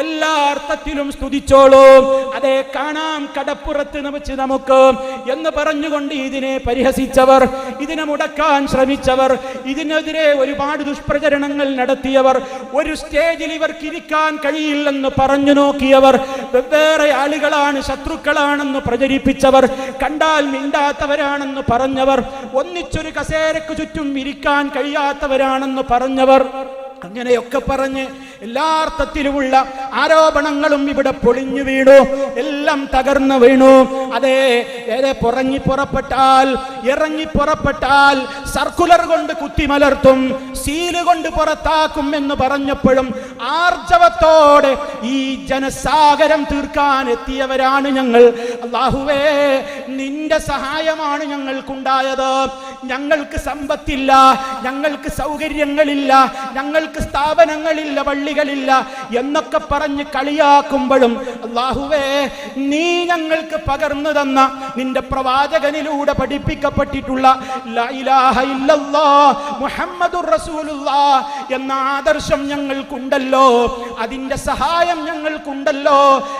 എല്ലാ അർത്ഥത്തിലും സ്തുതിച്ചോളൂ. അതെ കാണാം കടപ്പുറത്ത് വെച്ച് നമുക്ക് എന്ന് പറഞ്ഞുകൊണ്ട് ഇതിനെ പരിഹസിച്ചവർ ഇതിനെ മുടക്കാൻ ശ്രമിച്ചവർ ഇതിനെതിരെ ഒരുപാട് ദുഷ്പ്രചരണങ്ങൾ നടത്തിയവർ ഒരു സ്റ്റേജിൽ ഇവർക്ക് ഇരിക്കാൻ കഴിയില്ലെന്ന് പറഞ്ഞു നോക്കിയവർ വെവ്വേറെ ആളുകളാണ് ശത്രുക്കളാണെന്ന് പ്രചരിപ്പിച്ചവർ കണ്ടാൽ മിണ്ടാത്തവരാണെന്ന് പറഞ്ഞവർ ഒന്നിച്ചൊരു കസേരക്ക് ചുറ്റും ഇരിക്കാൻ കഴിയാത്തവരാണെന്ന് പറഞ്ഞവർ. അങ്ങനെയൊക്കെ പറഞ്ഞ് എല്ലാ അർത്ഥത്തിലുമുള്ള ആരോപണങ്ങളും ഇവിടെ പൊളിഞ്ഞു വീണു. എല്ലാം തകർന്നു വീണു. അതെ ഏറെ പുറങ്ങി പുറപ്പെട്ടാൽ ഇറങ്ങി പുറപ്പെട്ടാൽ സർക്കുലർ കൊണ്ട് കുത്തിമലർത്തും സീൽ കൊണ്ട് പുറത്താക്കും എന്ന് പറഞ്ഞപ്പോഴും ആർജവത്തോടെ ഈ ജനസാഗരം തീർക്കാൻ എത്തിയവരാണ് ഞങ്ങൾ. അള്ളാഹുവേ നിന്റെ സഹായമാണ് ഞങ്ങൾക്കുണ്ടായത്. ഞങ്ങൾക്ക് സമ്പത്തില്ല ഞങ്ങൾക്ക് സൗകര്യങ്ങളില്ല ഞങ്ങൾക്ക് സ്ഥാപനങ്ങളില്ല പള്ളികളില്ല എന്നൊക്കെ പറഞ്ഞ് കളിയാക്കുമ്പോഴും അള്ളാഹുവേ നീ ഞങ്ങൾക്ക് പകർന്നു തന്ന നിന്റെ പ്രവാചകനിലൂടെ പഠിപ്പിക്കപ്പെട്ടിട്ടുള്ള എന്ന ആദർശം ഞങ്ങൾക്കുണ്ടല്ലോ അതിന്റെ സഹായം ഞങ്ങൾക്കുണ്ടല്ലോ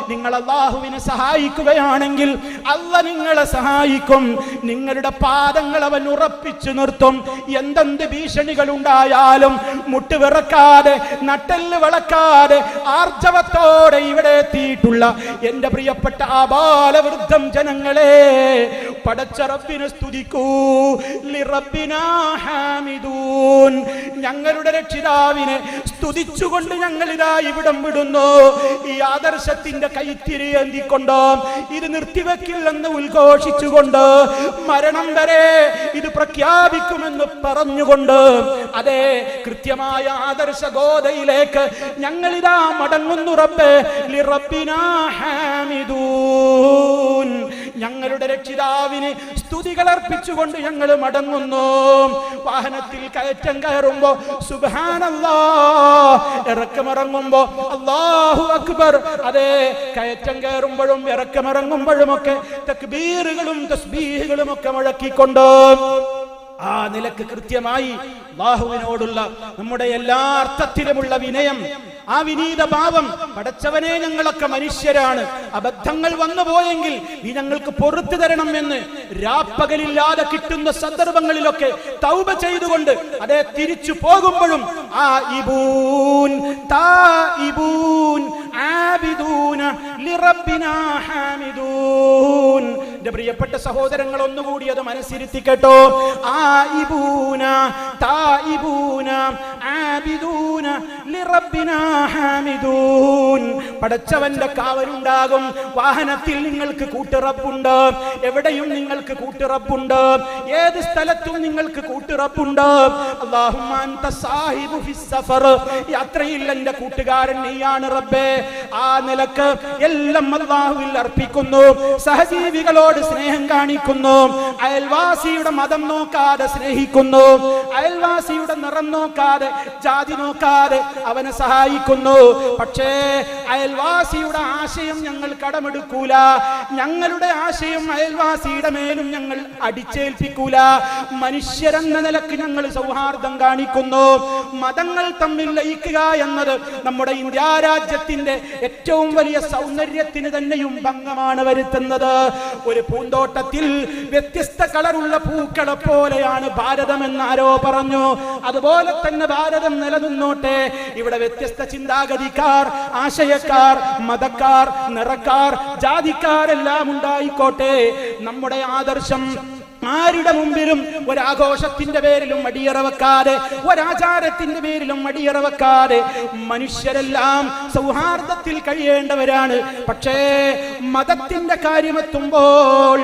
നിങ്ങൾ അള്ളാഹുവിനെ സഹായിക്കുകയാണെങ്കിൽ അല്ല നിങ്ങളെ സഹായിക്കും നിങ്ങളുടെ പാദങ്ങൾ അവൻ ഉറപ്പിച്ചു നിർത്തും. എന്തെന്ത് ഭീഷണികൾ ഉണ്ടായാലും മുട്ടുവിറക്കാതെ നട്ടെല്ല് വളക്കാതെ ആർജവത്തോടെ ഇവിടെ എത്തിയിട്ടുള്ള എന്റെ പ്രിയപ്പെട്ട ആ ബാലവൃദ്ധം ജനങ്ങളെ പടച്ച റബ്ബിനെ സ്തുതിക്കൂ ഞങ്ങളുടെ രക്ഷിതാവിനെ സ്തുതിച്ചുകൊണ്ട് ഞങ്ങൾ ഇതാ ഇവിടം വിടുന്നു. ഈ ആദർശത്തിന്റെ കൈത്തിരി എന്തിക്കൊണ്ട് ഇത് നിർത്തിവെക്കില്ലെന്ന് ഉദ്ഘോഷിച്ചുകൊണ്ട് മരണം വരെ ഇത് പ്രഖ്യാപിക്കുമെന്ന് പറഞ്ഞുകൊണ്ട് അതെ കൃത്യമായ ആദർശ ഗോതയിലേക്ക് ഞങ്ങളിതാ മടങ്ങുന്നു റബ്ബേ. ഹാമിദൂൻ ഞങ്ങളുടെ രക്ഷിതാവിന് സ്തുതികൾ അർപ്പിച്ചുകൊണ്ട് ഞങ്ങൾ മടങ്ങുന്നു. വാഹനത്തിൽ കയറ്റം കയറുമ്പോ സുബാനല്ലാ ഇറക്കമിറങ്ങുമ്പോ അള്ളാഹു അക്ബർ. അതെ കയറ്റം കയറുമ്പോഴും ഇറക്കമിറങ്ങുമ്പോഴും ഒക്കെ തക്ബീറുകളും തസ്ബീഹുകളും ഒക്കെ മുഴക്കിക്കൊണ്ട് ആ നിലയ്ക്ക് കൃത്യമായി ബാഹുവിനോടുള്ള നമ്മുടെ എല്ലാ അർത്ഥത്തിലുമുള്ള വിനയം ആ വിനീത ഭാവം പടച്ചവനെ ഞങ്ങളൊക്കെ മനുഷ്യരാണ്. അബദ്ധങ്ങൾ വന്നു പോയെങ്കിൽ നീ ഞങ്ങൾക്ക് പൊറത്തു തരണം എന്ന് രാപ്പകലില്ലാതെ കിട്ടുന്ന സന്ദർഭങ്ങളിലൊക്കെ തൗബ ചെയ്തുകൊണ്ട് അതെ തിരിച്ചു പോകുമ്പോഴും ആ ഇബൂൻ താ ഇബൂൻ ആബിദൂന ലിറബ്ബിനാ ഹാമിദൂൻ. എന്റെ പ്രിയപ്പെട്ട സഹോദരങ്ങൾ ഒന്നുകൂടി അത് ആബിദൂന ലിറബ്ബിനാ ഹാമിദൂൻ. പടച്ചവന്റെ കാവലുണ്ടാകും. വാഹനത്തിൽ നിങ്ങൾക്ക് കൂട്ടുറപ്പുണ്ട്. എവിടെയും നിങ്ങൾക്ക് കൂട്ടുറപ്പുണ്ട്. ഏത് സ്ഥലത്തും നിങ്ങൾക്ക് കൂട്ടുറപ്പുണ്ട്. സാഹിബു യാത്രയിൽ എന്റെ കൂട്ടുകാരൻ നീയാണ് റബ്ബേ. ആ നിലയ്ക്ക് എല്ലാം അല്ലാഹുവിൽ അർപ്പിക്കുന്നു. സഹജീവികളോട് സ്നേഹം കാണിക്കുന്നു. അയൽവാസിയുടെ മതം നോക്കാതെ സ്നേഹിക്കുന്നു. അയൽവാസിയുടെ നിറം നോക്കാതെ ജാതി നോക്കാതെ അവനെ സഹായിക്കുന്നു. പക്ഷേ അയൽവാസിയുടെ ആശയം ഞങ്ങൾ കടമെടുക്കൂല. ഞങ്ങളുടെ ആശയം അയൽവാസിയുടെ മേലും ഞങ്ങൾ അടിച്ചേൽപ്പിക്കൂല. മനുഷ്യരെന്ന നിലയ്ക്ക് ഞങ്ങൾ സൗഹാർദ്ദം കാണിക്കുന്നു. മതങ്ങൾ തമ്മിൽ ലയിക്കുക എന്നത് നമ്മുടെ ഇന്ത്യ രാജ്യത്തിന്റെ ഏറ്റവും വലിയ സൗന്ദര്യത്തിന് തന്നെയും ഭംഗമാണ് വരുത്തുന്നത്. ഒരു പൂന്തോട്ടത്തിൽ വ്യത്യസ്ത കളറുള്ള പൂക്കളെ പോലെയാണ് ഭാരതം എന്നാരോ പറഞ്ഞു. അതുപോലെ തന്നെ ഭാരതം നിലനിന്നോട്ടെ. ഇവിടെ വ്യത്യസ്ത ചിന്താഗതിക്കാർ ആശയക്കാർ മതക്കാർ നിറക്കാർ ജാതിക്കാരെല്ലാം ഉണ്ടായിക്കോട്ടെ. നമ്മുടെ ആദർശം ആരുടെ മുമ്പിലും ഒരാഘോഷത്തിന്റെ പേരിലും മടിയറ വെക്കാതെ ഒരാചാരത്തിന്റെ പേരിലും മടിയറ വെക്കാതെ മനുഷ്യരെല്ലാം സൗഹാർദ്ദത്തിൽ കഴിയേണ്ടവരാണ്. പക്ഷേ മതത്തിന്റെ കാര്യമെത്തുമ്പോൾ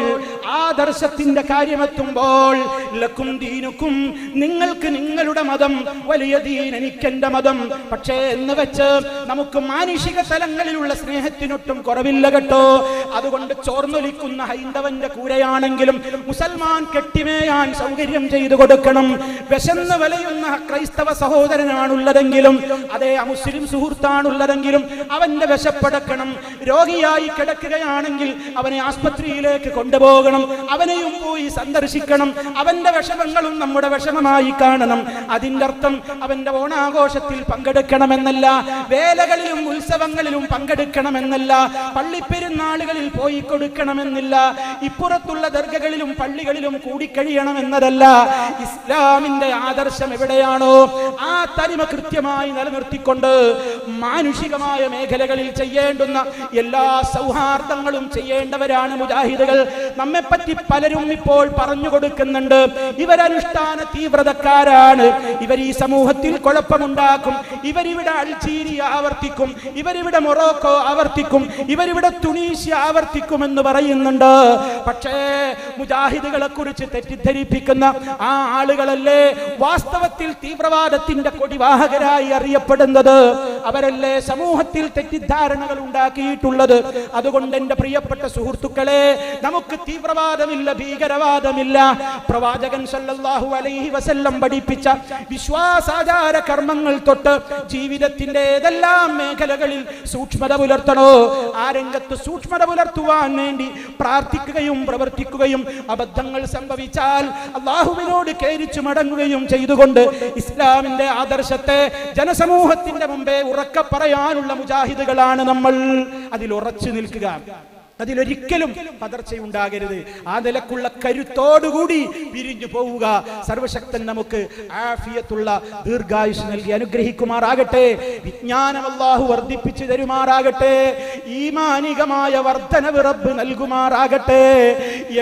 ആദർശത്തിന്റെ കാര്യമെത്തുമ്പോൾ ലക്കും ദീനുക്കും നിങ്ങൾക്ക് നിങ്ങളുടെ മതം വലിയ ദീൻ എനിക്ക് എനിക്കെന്റെ മതം. പക്ഷേ എന്ന് വെച്ച് നമുക്ക് മാനുഷിക തലങ്ങളിലുള്ള സ്നേഹത്തിനൊട്ടും കുറവില്ല കേട്ടോ. അതുകൊണ്ട് ചോർന്നൊലിക്കുന്ന ഹൈന്ദവന്റെ കൂരയാണെങ്കിലും മുസൽമാൻ കെട്ടിമേയാൻ സൗകര്യം ചെയ്തു കൊടുക്കണം. വിശന്ന് വലയുന്ന ക്രൈസ്തവ സഹോദരനാണുള്ളതെങ്കിലും അതേ അമുസ്ലിം സുഹൃത്താണുള്ളതെങ്കിലും അവന്റെ വിശപ്പടക്കണം. രോഗിയായി കിടക്കുകയാണെങ്കിൽ അവനെ ആസ്പത്രിയിലേക്ക് കൊണ്ടുപോകണം. അവനെയും പോയി സന്ദർശിക്കണം. അവൻ അവന്റെ വിഷമങ്ങളും നമ്മുടെ വിഷമമായി കാണണം. അതിന്റെ അർത്ഥം അവന്റെ ഓണാഘോഷത്തിൽ പങ്കെടുക്കണമെന്നല്ല വേലകളിലും ഉത്സവങ്ങളിലും പങ്കെടുക്കണമെന്നല്ല പള്ളിപ്പെരുന്നാളുകളിൽ പോയി കൊടുക്കണമെന്നില്ല ഇപ്പുറത്തുള്ള ദർഗകളിലും പള്ളികളിലും കൂടിക്കഴിയണമെന്നതല്ല. ഇസ്ലാമിന്റെ ആദർശം എവിടെയാണോ ആ തനിമ കൃത്യമായി നിലനിർത്തിക്കൊണ്ട് മാനുഷികമായ മേഖലകളിൽ ചെയ്യേണ്ടുന്ന എല്ലാ സൗഹാർദ്ദങ്ങളും ചെയ്യേണ്ടവരാണ് മുജാഹിദുകൾ. നമ്മെപ്പറ്റി പലരും ഇപ്പോൾ പറഞ്ഞു കൊടുക്കുന്നുണ്ട്. ഇവരനുഷ്ഠാന തീവ്രതക്കാരാണ്. ഇവർ ഈ സമൂഹത്തിൽ കുഴപ്പമുണ്ടാക്കും. ഇവരിവിടെ അൾജീരിയ ആവർത്തിക്കും. ഇവരിവിടെ മൊറോക്കോ ആവർത്തിക്കും. ഇവരിവിടെ തുണീഷ്യ ആവർത്തിക്കും എന്ന് പറയുന്നുണ്ട്. പക്ഷേ മുജാഹിദുകളെ കുറിച്ച് തെറ്റിദ്ധരിപ്പിക്കുന്ന ആ ആളുകളല്ലേ വാസ്തവത്തിൽ തീവ്രവാദത്തിന്റെ കൊടിവാഹകരായി അറിയപ്പെടുന്നത്? അവരല്ലേ സമൂഹത്തിൽ തെറ്റിദ്ധാരണകൾ ഉണ്ടാക്കിയിട്ടുള്ളത്? അതുകൊണ്ട് എന്റെ പ്രിയപ്പെട്ട സുഹൃത്തുക്കളെ നമുക്ക് തീവ്രവാദമില്ല ഭീകരവാദമില്ല. പ്രവാചകൻ സല്ലല്ലാഹു അലൈഹി വസല്ലം പഠിപ്പിച്ച വിശ്വാസാചാര കർമ്മങ്ങൾ തൊട്ട് ജീവിതത്തിന്റെ ഏതെല്ലാം മേഖലകളിൽ സൂക്ഷ്മത പുലർത്തണോ? ആ രംഗത്ത് സൂക്ഷ്മത പുലർത്തുവാൻ വേണ്ടി പ്രാർത്ഥിക്കുകയും പ്രവർത്തിക്കുകയും അബദ്ധങ്ങൾ സംഭവിച്ചാൽ അള്ളാഹുവിനോട് കേരിച്ചു മടങ്ങുകയും ചെയ്തുകൊണ്ട് ഇസ്ലാമിന്റെ ആദർശത്തെ ജനസമൂഹത്തിന്റെ മുമ്പേ ഉറക്കെ പറയാനുള്ള മുജാഹിദുകളാണ് നമ്മൾ. അതിൽ ഉറച്ചു നിൽക്കുക. അതിലൊരിക്കലും പതർച്ചയുണ്ടാകരുത്. ആ നിലക്കുള്ള കരുത്തോടുകൂടി പിരിഞ്ഞു പോവുക. സർവശക്തൻ നമുക്ക് ആഫിയത്തുള്ള ദീർഘായുസ് നൽകി അനുഗ്രഹിക്കുമാറാകട്ടെ. വിജ്ഞാനം വർദ്ധിപ്പിച്ചു തരുമാറാകട്ടെ. ഈമാനികമായ വർധനവ് റബ്ബ് നൽകുമാറാകട്ടെ.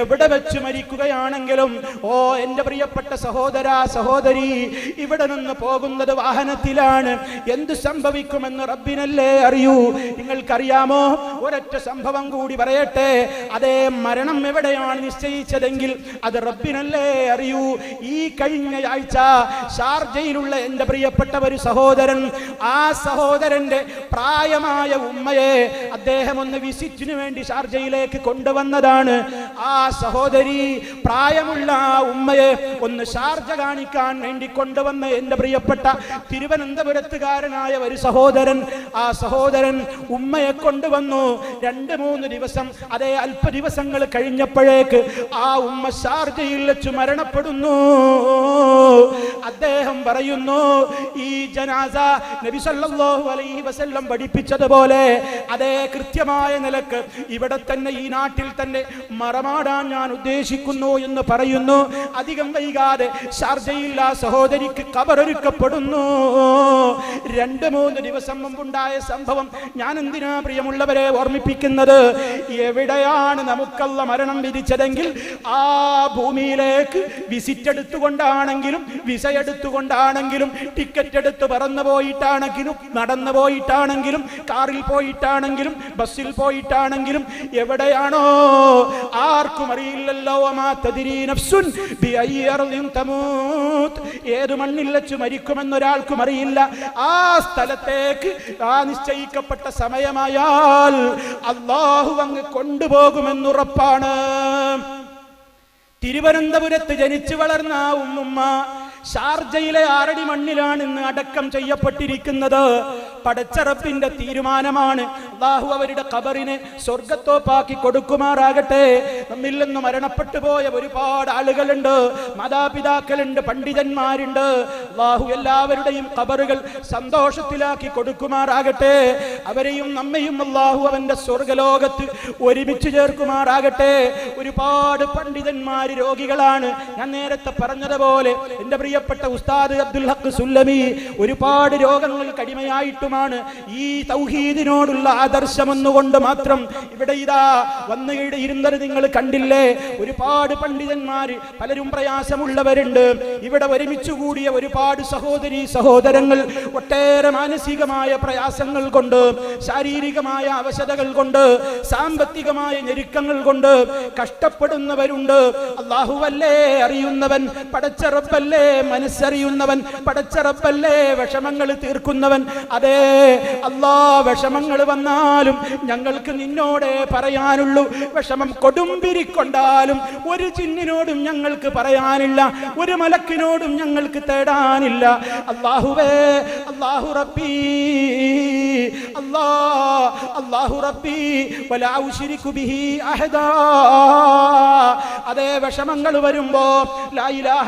എവിടെ വെച്ച് മരിക്കുകയാണെങ്കിലും ഓ എന്റെ പ്രിയപ്പെട്ട സഹോദര സഹോദരി ഇവിടെ നിന്ന് പോകുന്നത് വാഹനത്തിലാണ്. എന്ത് സംഭവിക്കുമെന്ന് റബ്ബിനല്ലേ അറിയൂ. നിങ്ങൾക്കറിയാമോ? ഒരൊറ്റ സംഭവം കൂടി പറയട്ടെ അതേ മരണം എവിടെയാണ് നിശ്ചയിച്ചതെങ്കിൽ അത് റബ്ബിനല്ലേ അറിയൂ. ഈ കഴിഞ്ഞ ആഴ്ച ഷാർജയിലുള്ള എന്റെ പ്രിയപ്പെട്ട ഒരു സഹോദരൻ ആ സഹോദരന്റെ പ്രായമായ ഉമ്മയെ അദ്ദേഹം ഒന്ന് വിസിറ്റിനു വേണ്ടി ഷാർജയിലേക്ക് കൊണ്ടുവന്നതാണ്. ആ സഹോദരി പ്രായമുള്ള ആ ഉമ്മയെ ഒന്ന് ഷാർജ കാണിക്കാൻ വേണ്ടി കൊണ്ടുവന്ന എന്റെ പ്രിയപ്പെട്ട തിരുവനന്തപുരത്തുകാരനായ ഒരു സഹോദരൻ ആ സഹോദരൻ ഉമ്മയെ കൊണ്ടുവന്നു. രണ്ട് മൂന്ന് ദിവസം അതേ അല്പ ദിവസങ്ങൾ കഴിഞ്ഞപ്പോഴേക്ക് ആ ഉമ്മ ഷാർജയിൽ വെച്ച് മരണപ്പെടുന്നു. അദ്ദേഹം പറയുന്നു ഈ ജനാസ നബി സല്ലല്ലാഹു അലൈഹി വസല്ലം പഠിപ്പിച്ചതുപോലെ അതേ കൃത്യമായ നിലയ്ക്ക് ഇവിടെ തന്നെ ഈ നാട്ടിൽ തന്നെ മറമാടാൻ ഞാൻ ഉദ്ദേശിക്കുന്നു എന്ന് പറയുന്നു. അധികം വൈകാതെ ഷാർജയിൽ ആ സഹോദരിക്ക് കബറൊരുക്കപ്പെടുന്നു. രണ്ട് മൂന്ന് ദിവസം മുമ്പുണ്ടായ സംഭവം ഞാൻ എന്തിനാ പ്രിയമുള്ളവരെ ഓർമ്മിപ്പിക്കുന്നത്? എവിടെയാണ് നമുക്കുള്ള മരണം വിധിച്ചതെങ്കിൽ ആ ഭൂമിയിലേക്ക് വിസിറ്റ് എടുത്തുകൊണ്ടാണെങ്കിലും വിസ എടുത്തുകൊണ്ടാണെങ്കിലും ടിക്കറ്റ് എടുത്ത് പറന്നു പോയിട്ടാണെങ്കിലും നടന്നു പോയിട്ടാണെങ്കിലും കാറിൽ പോയിട്ടാണെങ്കിലും ബസ്സിൽ പോയിട്ടാണെങ്കിലും എവിടെയാണോ ആർക്കും അറിയില്ലല്ലോ നഫ്സുൻ ഏത് മണ്ണിൽ വെച്ച് മരിക്കുമെന്നൊരാൾക്കും അറിയില്ല. ആ സ്ഥലത്തേക്ക് ആ നിശ്ചയിക്കപ്പെട്ട സമയമായാൽ അള്ളാഹു അങ്ങ് കൊണ്ടുപോകുമെന്നുറപ്പാണ്. തിരുവനന്തപുരത്ത് ജനിച്ചു വളർന്ന ഉമ്മുമ്മ ഷാർജയിലെ ആറടി മണ്ണിലാണ് ഇന്ന് അടക്കം ചെയ്യപ്പെട്ടിരിക്കുന്നത്. പടച്ചറപ്പിന്റെ തീരുമാനമാണ്. അള്ളാഹു അവരുടെ ഖബറിനെ സ്വർഗത്തോപ്പാക്കി കൊടുക്കുമാറാകട്ടെ. നമ്മിൽ നിന്ന് മരണപ്പെട്ടു പോയ ഒരുപാട് ആളുകളുണ്ട്. മാതാപിതാക്കളുണ്ട് പണ്ഡിതന്മാരുണ്ട്. അള്ളാഹു എല്ലാവരുടെയും കബറുകൾ സന്തോഷത്തിലാക്കി കൊടുക്കുമാറാകട്ടെ. അവരെയും നമ്മയും അള്ളാഹു അവന്റെ സ്വർഗലോകത്ത് ഒരുമിച്ച് ചേർക്കുമാറാകട്ടെ. ഒരുപാട് പണ്ഡിതന്മാര് രോഗികളാണ്. ഞാൻ നേരത്തെ പറഞ്ഞതുപോലെ എന്റെ പ്രിയപ്പെട്ട ഉസ്താദ് അബ്ദുൽ ഹക്ക് സുല്ലമി ഒരുപാട് രോഗങ്ങൾ കടിമയായിട്ടുമാണ് ഈ തൗഹീദിനോടുള്ള ആദർശമെന്നുകൊണ്ട് മാത്രം ഇവിടെ ഇതാ വന്ന് ഇരുന്നത് നിങ്ങൾ കണ്ടില്ലേ? ഒരുപാട് പണ്ഡിതന്മാർ പലരും പ്രയാസമുള്ളവരുണ്ട്. ഇവിടെ ഒരുമിച്ച് കൂടിയ ഒരുപാട് സഹോദരി സഹോദരങ്ങൾ ഒട്ടേറെ മാനസികമായ പ്രയാസങ്ങൾ കൊണ്ട് ശാരീരികമായ അവശതകൾ കൊണ്ട് സാമ്പത്തികമായ ഞെരുക്കങ്ങൾ കൊണ്ട് കഷ്ടപ്പെടുന്നവരുണ്ട്. അള്ളാഹുവല്ലേ അറിയുന്നവൻ പടച്ചറപ്പല്ലേ മനസ്സറിയുന്നവൻ പടച്ചറപ്പല്ലേ വിഷമങ്ങൾ തീർക്കുന്നവൻ. അതെ അല്ലാ വിഷമങ്ങൾ വന്നാലും ഞങ്ങൾക്ക് നിന്നോടെ പറയാനുള്ളൂ. വിഷമം കൊടുമ്പിരിക്കൊണ്ടാലും ഒരു ചിന്നിനോടും ഞങ്ങൾക്ക് പറയാനില്ല ഒരു മലക്കിനോടും ഞങ്ങൾക്ക് തേടാനില്ല. അള്ളാഹുവേ അള്ളാഹു റബ്ബീ. അതേ വിഷമങ്ങൾ വരുമ്പോ ലാ ഇലാഹ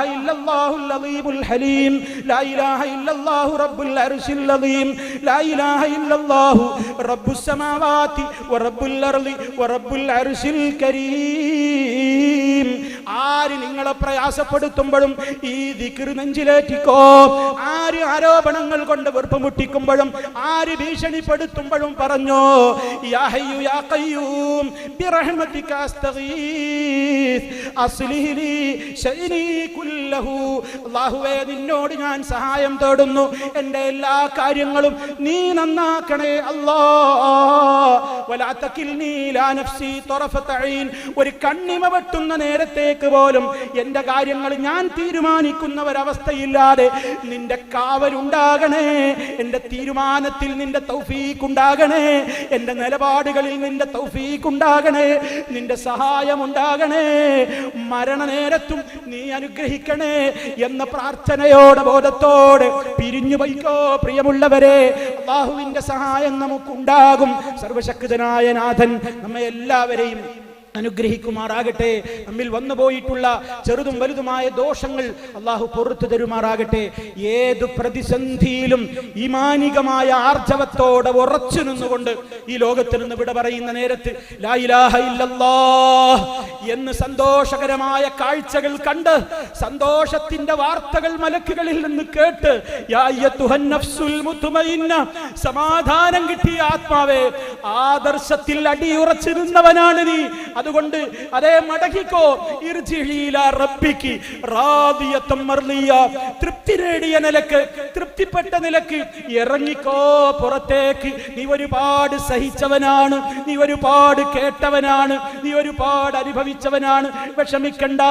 ഹലീം ലാ ഇലാഹ ഇല്ലല്ലാഹു ലാ ഇലാഹ ഇല്ലല്ലാഹു അർളി അർശിൽ കരീം. ആര് നിങ്ങളെ പ്രയാസപ്പെടുത്തുമ്പോഴും ഈ ദിക്ർ നെഞ്ചിലേറ്റിക്കോ? ആര് ആരോപണങ്ങൾ കൊണ്ട് വെറുപ്പ് മുട്ടിക്കുമ്പോഴും ആര് ഭീഷണിപ്പെടുത്തുമ്പോഴും പറഞ്ഞോ നിന്നോട് ഞാൻ സഹായം തേടുന്നു. എന്റെ എല്ലാ കാര്യങ്ങളും നീ നന്നാക്കണേ അല്ലോ. ഒരു കണ്ണിമ വെട്ടുന്ന നേരത്തേക്ക് പോലും എന്റെ കാര്യങ്ങൾ ഞാൻ തീരുമാനിക്കുന്ന ഒരവസ്ഥയില്ലാതെ നിന്റെ കാവലുണ്ടാകണേ എന്റെ തീരുമാനത്തിൽ നിന്റെ തൗഫീഖ് ഉണ്ടാകണേ എന്റെ നിലപാടുകളിൽ നിന്റെ തൗഫീഖ് ഉണ്ടാകണേ നിന്റെ സഹായം ഉണ്ടാകണേ മരണനേരത്തും നീ അനുഗ്രഹിക്കണേ എന്ന പ്രാർത്ഥനയോടെ ബോധത്തോടെ പിരിഞ്ഞു പോയിക്കോ പ്രിയമുള്ളവരെ. ബാഹുവിന്റെ സഹായം നമുക്കുണ്ടാകും. സർവശക്തനായ നാഥൻ നമ്മെ എല്ലാവരെയും അനുഗ്രഹിക്കുമാറാകട്ടെ. നമ്മിൽ വന്നു പോയിട്ടുള്ള ചെറുതും വലുതുമായ ദോഷങ്ങൾ അള്ളാഹു പുറത്തു തരുമാറാകട്ടെ. ഏത് പ്രതിസന്ധിയിലും ഇമാനികമായ ആർജവത്തോടെ ഉറച്ചു നിന്നുകൊണ്ട് ഈ ലോകത്തിൽ നിന്ന് വിട പറയുന്ന നേരത്ത് എന്ന് സന്തോഷകരമായ കാഴ്ചകൾ കണ്ട് സന്തോഷത്തിന്റെ വാർത്തകൾ മലക്കുകളിൽ നിന്ന് കേട്ട് സമാധാനം കിട്ടിയ ആത്മാവേ ആദർശത്തിൽ അടിയുറച്ചിരുന്നവനാണ് നീ അതുകൊണ്ട് അതേ മടങ്ങിക്കോ. റബ്ബിക്ക്. തൃപ്തി നേടിയ നിലയ്ക്ക് തൃപ്തിപ്പെട്ട നിലയ്ക്ക് ഇറങ്ങിക്കോ പുറത്തേക്ക്. നീ ഒരുപാട് സഹിച്ചവനാണ്. നീ ഒരുപാട് കേട്ടവനാണ്. നീ ഒരുപാട് അനുഭവിച്ചവനാണ്. വിഷമിക്കണ്ട.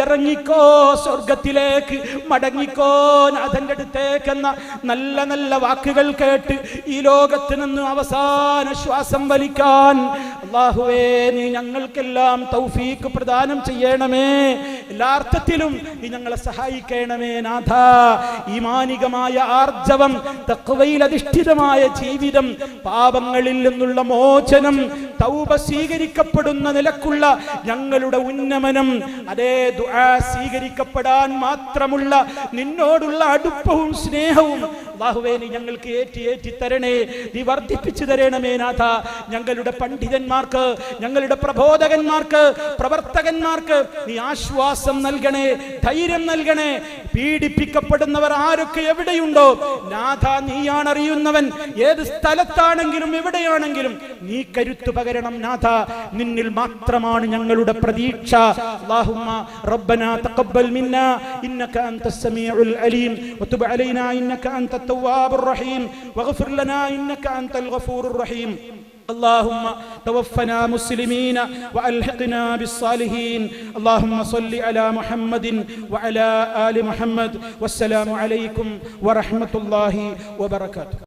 ഇറങ്ങിക്കോ സ്വർഗത്തിലേക്ക് മടങ്ങിക്കോ നാഥന്റെ അടുത്തേക്കെന്ന നല്ല നല്ല വാക്കുകൾ കേട്ട് ഈ ലോകത്ത് നിന്ന് അവസാന ശ്വാസം വലിക്കാൻ അള്ളാഹുവേ നീ ഞങ്ങൾക്കെല്ലാം തൗഫീക്ക് പ്രദാനം ചെയ്യണമേ. എല്ലാ അർത്ഥത്തിലും നീ ഞങ്ങളെ സഹായിക്കണമേ നാഥ. ഈമാനികമായ ആർജവം തക്വയിൽ അധിഷ്ഠിതമായ ജീവിതം പാപങ്ങളിൽ നിന്നുള്ള മോചനം തൗബ സ്വീകരിക്കപ്പെടുന്ന നിലക്കുള്ള ഞങ്ങളുടെ ഉന്നമനം അതേ ദുആ സ്വീകരിക്കപ്പെടാൻ മാത്രമുള്ള നിന്നോടുള്ള അടുപ്പവും സ്നേഹവും അല്ലാഹുവേ നീ ഞങ്ങൾക്ക് ഏറ്റി ഏറ്റി തരണേ നീ വർദ്ധിപ്പിച്ചു തരണമേ നാഥ. ഞങ്ങളുടെ പണ്ഡിതന്മാർക്ക് ഞങ്ങളുടെ പ്രബോധകന്മാർക്ക് പ്രവർത്തകന്മാർക്ക് നീ ആശ്വാസം നൽകണേ ധൈര്യം നൽകണേ. പീഡിപ്പിക്കപ്പെടുന്നവർ ആരൊക്കെ എവിടെയുണ്ടോ? നാഥ നീയാണ് അറിയുന്നവൻ ഏത് സ്ഥലത്താണെങ്കിലും എവിടെയാണെങ്കിലും നീ കരുത്തു പകരണം നാഥ നിന്നിൽ മാത്രമാണ് ഞങ്ങളുടെ പ്രതീക്ഷ اللهم ربنا تقبل منا انك انت السميع العليم وتب علينا انك انت التواب الرحيم واغفر لنا انك انت الغفور الرحيم اللهم توفنا مسلمين والحقنا بالصالحين اللهم صل على محمد وعلى ال محمد والسلام عليكم ورحمه الله وبركاته